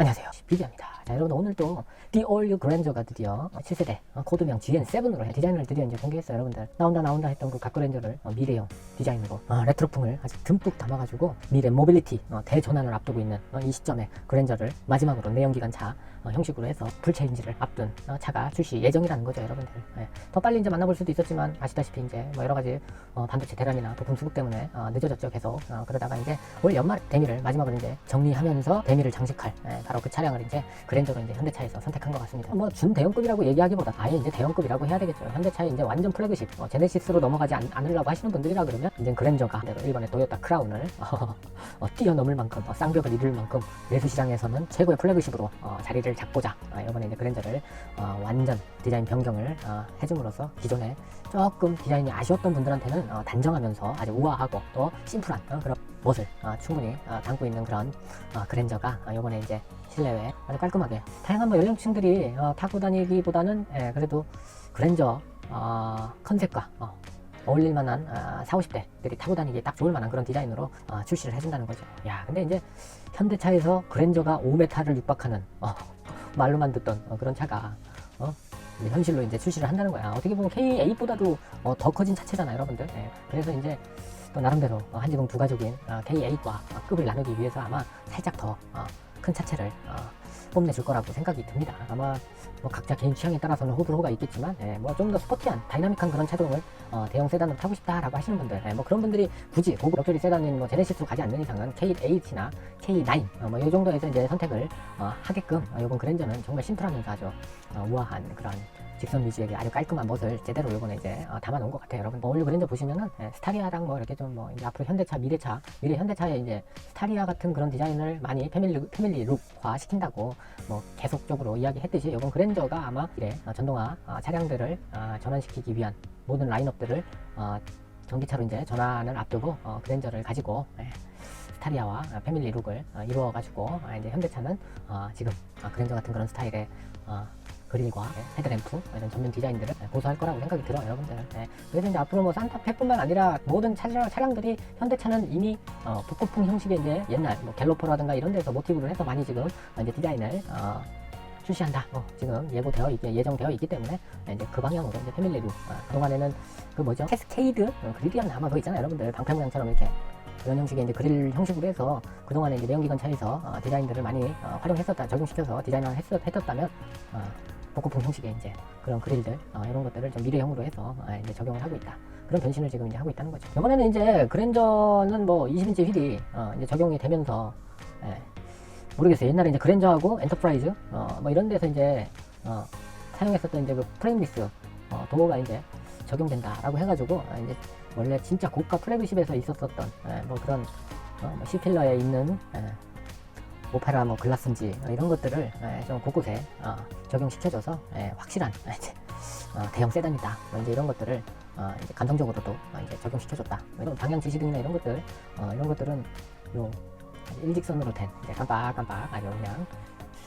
안녕하세요. 비비입니다. 자, 여러분 The All New Granger가 드디어 7세대 어, 코드명 GN7으로 디자인을 드디어 이제 공개했어요, 여러분들. 나온다 나온다 했던 그 각그랜저를 어, 미래형 디자인으로 어, 레트로풍을 아주 듬뿍 담아가지고 미래 모빌리티 어, 대전환을 앞두고 있는 어, 이 시점에 그랜저를 마지막으로 내연기관 차 어, 형식으로 해서 풀체인지를 앞둔 어, 차가 출시 예정이라는 거죠, 여러분들. 예. 더 빨리 이제 만나볼 수도 있었지만 아시다시피 이제 뭐 여러 가지 어, 반도체 대란이나 부품 수급 때문에 어, 늦어졌죠, 계속. 어, 그러다가 이제 올 연말 대미를 마지막으로 이제 정리하면서 대미를 장식할 예, 바로 그 차량을 이제 그랜저로 이제 현대차에서 선택한 것 같습니다. 뭐 준 대형급이라고 얘기하기보다 아예 이제 대형급이라고 해야 되겠죠. 현대차의 이제 완전 플래그십 어, 제네시스로 넘어가지 않, 않으려고 하시는 분들이라 그러면 이제 그랜저가 일본의 도요타 크라운을 어, 뛰어넘을 만큼 어, 쌍벽을 이룰 만큼 내수 시장에서는 최고의 플래그십으로 어, 자리를 잡고자 어, 이번에 이제 그랜저를 어, 완전 디자인 변경을 어, 해줌으로써 기존에 조금 디자인이 아쉬웠던 분들한테는 어, 단정하면서 아주 우아하고 또 심플한 어, 그런 멋을 어, 충분히 어, 담고 있는 그런 어, 그랜저가 어, 이번에 이제 실내외 아주 깔끔하게 다양한 뭐 연령층들이 어, 타고 다니기보다는 예, 그래도 그랜저 어, 컨셉과 어, 어울릴 만한 아, 4, 50대들이 타고 다니기에 딱 좋을 만한 그런 디자인으로 어, 출시를 해준다는 거죠. 야, 근데 이제 현대차에서 그랜저가 5m를 육박하는 어, 말로만 듣던 어, 그런 차가 어, 이제 현실로 이제 출시를 한다는 거야. 어떻게 보면 K8보다도 어, 더 커진 차체잖아요, 여러분들. 예, 그래서 이제 또 나름대로 어, 한지붕 두 가족인 어, K8과 어, 급을 나누기 위해서 아마 살짝 더 어, 큰 차체를 어, 뽐내줄 거라고 생각이 듭니다. 아마 뭐 각자 개인 취향에 따라서는 호불호가 있겠지만 예, 뭐좀 더 스포티한 다이나믹한 그런 차종을 어, 대형 세단으로 타고 싶다라고 하시는 분들 예, 뭐 그런 분들이 굳이 고급 럭셔리 세단인 뭐 제네시스로 가지 않는 이상은 K8이나 K9 어, 뭐이 정도에서 이제 선택을 어, 하게끔 어, 이번 그랜저는 정말 심플하면서 아주 어, 우아한 그런 직선 위주의 아주 깔끔한 멋을 제대로 이번에 이제 어, 담아놓은 것 같아요, 여러분. 올류 그랜저 보시면은 예, 스타리아랑 뭐 이렇게 좀 뭐 앞으로 현대차, 미래차, 미래 현대차의 이제 스타리아 같은 그런 디자인을 많이 패밀리 패밀리 룩화 시킨다고 뭐 계속적으로 이야기했듯이 이번 그랜저가 아마 이래 어, 전동화 어, 차량들을 어, 전환시키기 위한 모든 라인업들을 어, 전기차로 이제 전환을 앞두고 어, 그랜저를 가지고 예, 스타리아와 어, 패밀리 룩을 어, 이루어가지고 어, 이제 현대차는 어, 지금 어, 그랜저 같은 그런 스타일의 어, 그릴과 예, 헤드램프 이런 전면 디자인들을 예, 고수할 거라고 생각이 들어요, 여러분들. 예, 그래서 이제 앞으로 뭐 산타페뿐만 아니라 모든 차량, 차량들이 현대차는 이미 어, 북고풍 형식의 이제 옛날 뭐 갤로퍼라든가 이런 데서 모티브를 해서 많이 지금 어, 이제 디자인을 어, 출시한다. 어, 지금 예고되어 있, 예정되어 있기 때문에 예, 이제 그 방향으로 이제 패밀리로 어, 그동안에는 그 뭐죠 캐스케이드 어, 그릴이었나 아마 그거 있잖아요, 여러분들 방패모양처럼 이렇게 그런 형식의 이제 그릴 형식으로 해서 그동안에 이제 내연기관 차에서 어, 디자인들을 많이 어, 활용했었다, 적용시켜서 디자인을 했었, 했었다면 어, 복고풍 형식의 이제 그런 그릴들 어, 이런 것들을 좀 미래형으로 해서 어, 이제 적용을 하고 있다. 그런 변신을 지금 이제 하고 있다는 거죠. 이번에는 이제 그랜저는 뭐 20인치 휠이 어, 이제 적용이 되면서 예, 모르겠어요. 옛날에 이제 그랜저하고 엔터프라이즈 어, 뭐 이런 데서 이제 어, 사용했었던 이제 그 프레임리스 어, 도어가 이제 적용된다라고 해가지고 어, 이제 원래 진짜 고가 플래그십에서 있었었던 예, 뭐 그런 어, 뭐 C필러에 있는 예, 오페라 뭐 글라스인지 어, 이런 것들을 예, 좀 곳곳에 어, 적용시켜줘서 예, 확실한 예, 어, 대형 세단이다. 뭐 이제 이런 것들을 어, 이제 감성적으로도 어, 이제 적용시켜줬다. 뭐 이런 방향 지시등이나 이런 것들 어, 이런 것들은 요 일직선으로 된 이제 깜빡깜빡 아주 그냥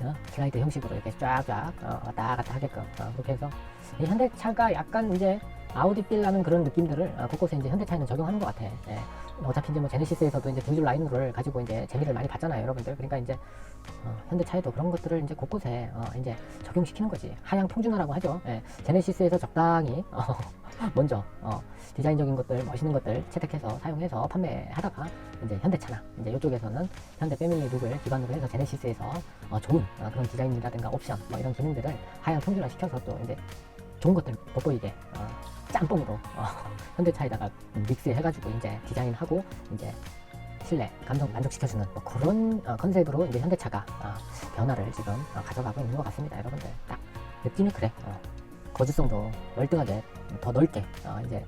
어, 슬라이드 형식으로 이렇게 쫙쫙 어, 왔다 갔다 하게끔 어, 그렇게 해서 이 현대차가 약간 이제 아우디필 나는 그런 느낌들을 어, 곳곳에 이제 현대차에는 적용하는 것 같아. 예. 어차피 이제 뭐 제네시스에서도 이제 두줄 라인을 가지고 이제 재미를 많이 봤잖아요, 여러분들. 그러니까 이제 어, 현대차에도 그런 것들을 이제 곳곳에 어, 이제 적용시키는 거지. 하향 평준화라고 하죠. 예. 제네시스에서 적당히 어, 먼저 어, 디자인적인 것들, 멋있는 것들 채택해서 사용해서 판매하다가 이제 현대차나 이제 이쪽에서는 현대 패밀리 룩을 기반으로 해서 제네시스에서 어, 좋은 어, 그런 디자인이라든가 옵션 뭐 이런 기능들을 하향 평준화 시켜서 또 이제 좋은 것들 돋보이게 어, 짬뽕으로 어, 현대차에다가 믹스해가지고 이제 디자인하고 이제 실내 감성 만족시켜주는 뭐 그런 어, 컨셉으로 이제 현대차가 어, 변화를 지금 어, 가져가고 있는 것 같습니다, 여러분들. 딱 느낌이 그래. 어, 거주성도 월등하게 더 넓게 어, 이제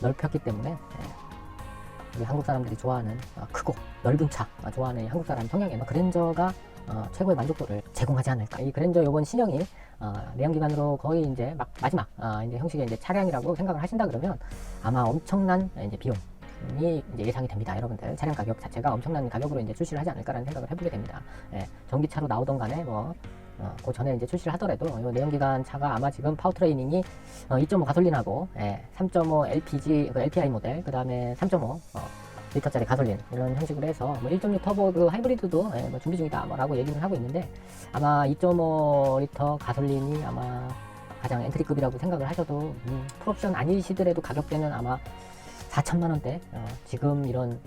넓혔기 때문에 예, 우리 한국 사람들이 좋아하는 어, 크고 넓은 차 어, 좋아하는 이 한국 사람 성향에 뭐 그랜저가 어, 최고의 만족도를 제공하지 않을까. 이 그랜저 요번 신형이 어, 내연 기관으로 거의 이제 막 마지막 어, 이제 형식의 이제 차량이라고 생각을 하신다 그러면 아마 엄청난 이제 비용 이 이제 예상이 됩니다, 여러분들. 차량 가격 자체가 엄청난 가격으로 이제 출시를 하지 않을까라는 생각을 해보게 됩니다. 예, 전기차로 나오던 간에 뭐 어, 그 전에 이제 출시를 하더라도 이 내연기관 차가 아마 지금 파워트레이닝이 어, 2.5 가솔린하고 예, 3.5 LPG 그 LPI 모델 그 다음에 3.5 어, 리터짜리 가솔린 이런 형식으로 해서 뭐 1.6 터보 그 하이브리드도 예, 뭐 준비 중이다 뭐라고 얘기는 하고 있는데 아마 2.5 리터 가솔린이 아마 가장 엔트리급이라고 생각을 하셔도 음, 풀옵션 아니시더라도 가격대는 아마 4천만 원대 어, 지금 이런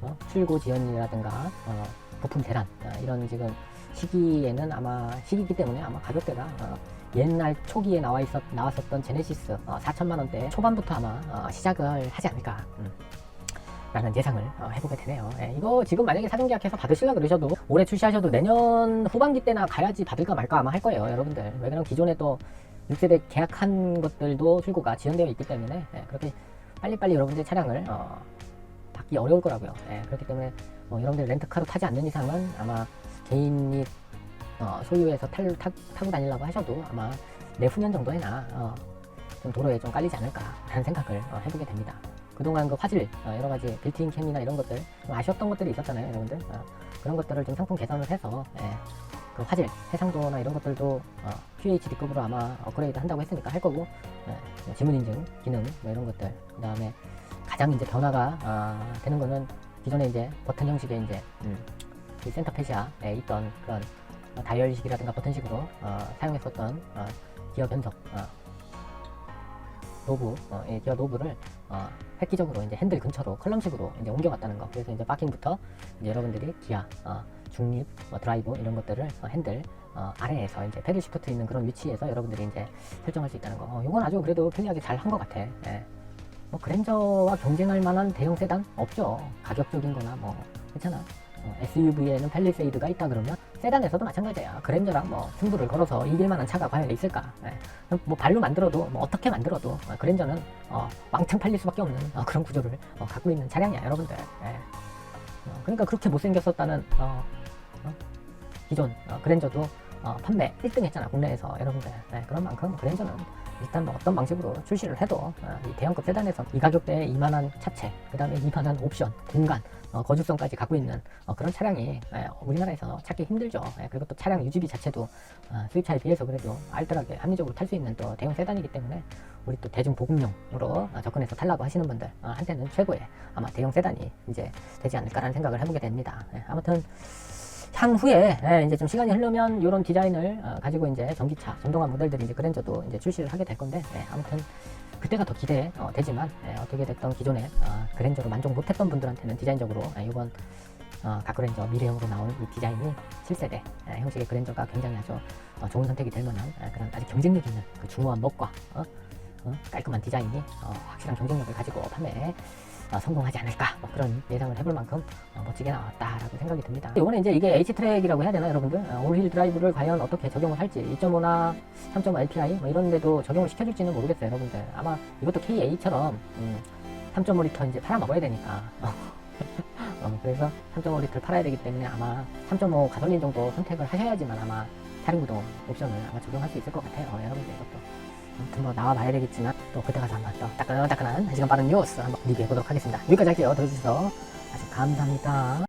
어, 출고 지연이라든가 어, 부품 대란 어, 이런 지금 시기에는 아마 시기이기 때문에 아마 가격대가 어, 옛날 초기에 나와 있었 나왔었던 제네시스 어, 4천만 원대 초반부터 아마 어, 시작을 하지 않을까. 음. 라는 예상을 어, 해보게 되네요. 예, 이거 지금 만약에 사전 계약해서 받으시려 그러셔도 올해 출시하셔도 내년 후반기 때나 가야지 받을까 말까 아마 할 거예요, 여러분들. 왜냐면 기존에 또 6세대 계약한 것들도 출고가 지연되어 있기 때문에 예, 그렇게 빨리빨리 여러분들 차량을 어, 받기 어려울 거라고요. 예, 그렇기 때문에 뭐 여러분들 렌트카로 타지 않는 이상은 아마 개인이 어, 소유해서 탈, 타, 타고 다니려고 하셔도 아마 내후년 정도에나 어, 좀 도로에 좀 깔리지 않을까 라는 생각을 어, 해보게 됩니다. 그동안 그 화질, 어, 여러 가지 빌트인 캠이나 이런 것들 좀 아쉬웠던 것들이 있었잖아요, 여러분들. 어, 그런 것들을 좀 상품 개선을 해서 예, 그 화질, 해상도나 이런 것들도 어, QHD급으로 아마 업그레이드 한다고 했으니까 할 거고 예, 뭐 지문 인증 기능 뭐 이런 것들 그 다음에 가장 이제 변화가 아, 되는 거는 기존에 이제 버튼 형식의 이제 음, 이 센터 페시아에 있던 그런 어, 다이얼식이라든가 버튼식으로 어, 사용했었던 어, 기어 변속 어, 노브, 어, 이 기어 노브를 어, 획기적으로 이제 핸들 근처로 컬럼식으로 이제 옮겨왔다는 거. 그래서 이제 파킹부터 이제 여러분들이 기아, 어, 중립, 뭐 드라이브 이런 것들을 어, 핸들 어, 아래에서 이제 패들 시프트 있는 그런 위치에서 여러분들이 이제 설정할 수 있다는 거. 어, 이건 아주 그래도 편리하게 잘 한 것 같아. 예. 뭐 그랜저와 경쟁할 만한 대형 세단 없죠. 가격적인 거나 뭐 괜찮아. SUV에는 팰리세이드가 있다 그러면 세단에서도 마찬가지야. 그랜저랑 뭐 승부를 걸어서 이길 만한 차가 과연 있을까? 예. 뭐 발로 만들어도 뭐 어떻게 만들어도 어, 그랜저는 어, 왕창 팔릴 수밖에 없는 어, 그런 구조를 어, 갖고 있는 차량이야, 여러분들. 예. 어, 그러니까 그렇게 못생겼었다는 어, 어? 기존 어, 그랜저도 어, 판매 1등 했잖아 국내에서 여러분들 네, 그런 만큼 그랜저는 일단 뭐 어떤 방식으로 출시를 해도 어, 이 대형급 세단에서 이 가격대에 이만한 차체 그 다음에 이만한 옵션 공간 어, 거주성까지 갖고 있는 어, 그런 차량이 예, 우리나라에서 찾기 힘들죠. 예, 그리고 또 차량 유지비 자체도 어, 수입차에 비해서 그래도 알뜰하게 합리적으로 탈 수 있는 또 대형 세단이기 때문에 우리 또 대중 보급용으로 어, 접근해서 탈라고 하시는 분들 어, 한테는 최고의 아마 대형 세단이 이제 되지 않을까라는 생각을 해보게 됩니다. 예, 아무튼 향후에 예, 이제 좀 시간이 흐르면 이런 디자인을 어, 가지고 이제 전기차, 전동화 모델들이 이제 그랜저도 이제 출시를 하게 될 건데 예, 아무튼 그때가 더 기대 어, 되지만 예, 어떻게 됐던 기존에 어, 그랜저로 만족 못했던 분들한테는 디자인적으로 예, 이번 어, 가그랜저 미래형으로 나온 이 디자인이 7세대 예, 형식의 그랜저가 굉장히 아주 어, 좋은 선택이 될 만한 예, 그런 아주 경쟁력 있는 그 중후한 멋과 어? 어, 깔끔한 디자인이 어, 확실한 경쟁력을 가지고 판매에 어, 성공하지 않을까 뭐 그런 예상을 해볼 만큼 어, 멋지게 나왔다라고 생각이 듭니다. 이번에 이제 이게 H 트랙이라고 해야 되나 여러분들? 어, 올힐 드라이브를 과연 어떻게 적용을 할지 2.5나 3.5 LPI 뭐 이런 데도 적용을 시켜줄지는 모르겠어요 여러분들. 아마 이것도 KA처럼 음, 3.5리터 이제 팔아 먹어야 되니까. 어, 그래서 3.5리터를 팔아야 되기 때문에 아마 3.5 가솔린 정도 선택을 하셔야지만 아마 차량 구동 옵션을 아마 적용할 수 있을 것 같아요 여러분들. 이것도 아무튼 뭐 나와 봐야 되겠지만 또 그때 가서 한번 또 따끈따끈한 한 시간 빠른 뉴스 한번 리뷰해 보도록 하겠습니다. 여기까지 할게요. 들어주셔서 아주 감사합니다.